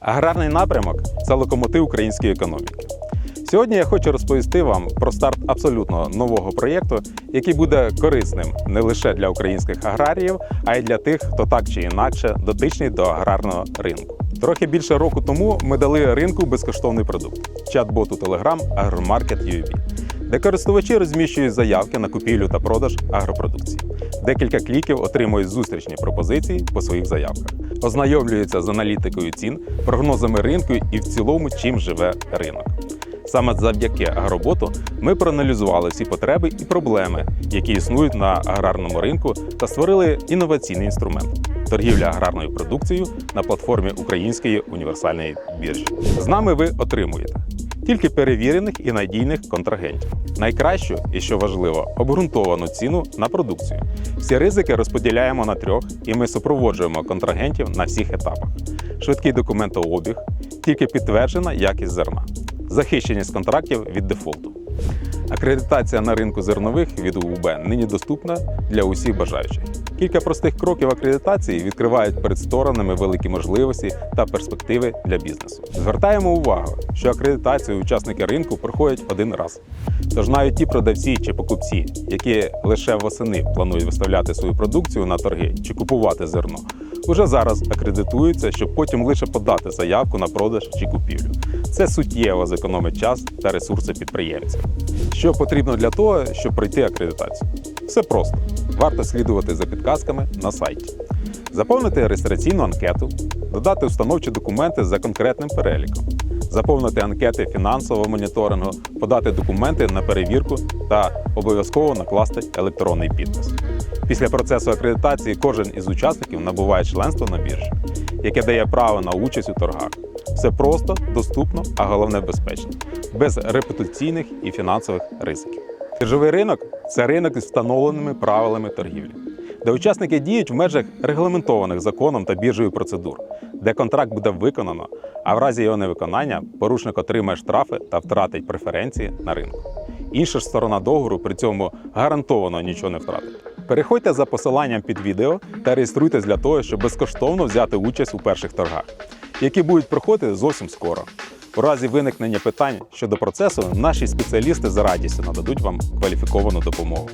Аграрний напрямок це локомотив української економіки. Сьогодні я хочу розповісти вам про старт абсолютно нового проєкту, який буде корисним не лише для українських аграріїв, а й для тих, хто так чи інакше дотичний до аграрного ринку. Трохи більше року тому ми дали ринку безкоштовний продукт чат-боту Telegram UV, де користувачі розміщують заявки на купівлю та продаж агропродукції. Декілька кліків отримують зустрічні пропозиції по своїх заявках, ознайомлюються з аналітикою цін, прогнозами ринку і в цілому, чим живе ринок. Саме завдяки агроботу ми проаналізували всі потреби і проблеми, які існують на аграрному ринку, та створили інноваційний інструмент торгівля аграрною продукцією на платформі Української універсальної біржі. З нами ви отримуєте тільки перевірених і надійних контрагентів, найкращу і що важливо, обґрунтовану ціну на продукцію. Всі ризики розподіляємо на трьох, і ми супроводжуємо контрагентів на всіх етапах. Швидкий документообіг, тільки підтверджена якість зерна, захищеність контрактів від дефолту. Акредитація на ринку зернових від УБ нині доступна для усіх бажаючих. Кілька простих кроків акредитації відкривають перед сторонами великі можливості та перспективи для бізнесу. Звертаємо увагу, що акредитацію учасники ринку проходять один раз. Тож навіть ті продавці чи покупці, які лише восени планують виставляти свою продукцію на торги чи купувати зерно, уже зараз акредитуються, щоб потім лише подати заявку на продаж чи купівлю. Це суттєво зекономить час та ресурси підприємців. Що потрібно для того, щоб пройти акредитацію? Все просто. Варто слідувати за підказками на сайті, заповнити реєстраційну анкету, додати установчі документи за конкретним переліком, заповнити анкети фінансового моніторингу, подати документи на перевірку та обов'язково накласти електронний підпис. Після процесу акредитації кожен із учасників набуває членство на біржі, яке дає право на участь у торгах. Все просто, доступно, а головне безпечно, без репутаційних і фінансових ризиків. Біржовий ринок це ринок із встановленими правилами торгівлі, де учасники діють в межах регламентованих законом та біржею процедур, де контракт буде виконано, а в разі його невиконання порушник отримає штрафи та втратить преференції на ринку. Інша ж сторона договору при цьому гарантовано нічого не втратить. Переходьте за посиланням під відео та реєструйтесь для того, щоб безкоштовно взяти участь у перших торгах, які будуть проходити зовсім скоро. У разі виникнення питань щодо процесу, наші спеціалісти за радістю нададуть вам кваліфіковану допомогу.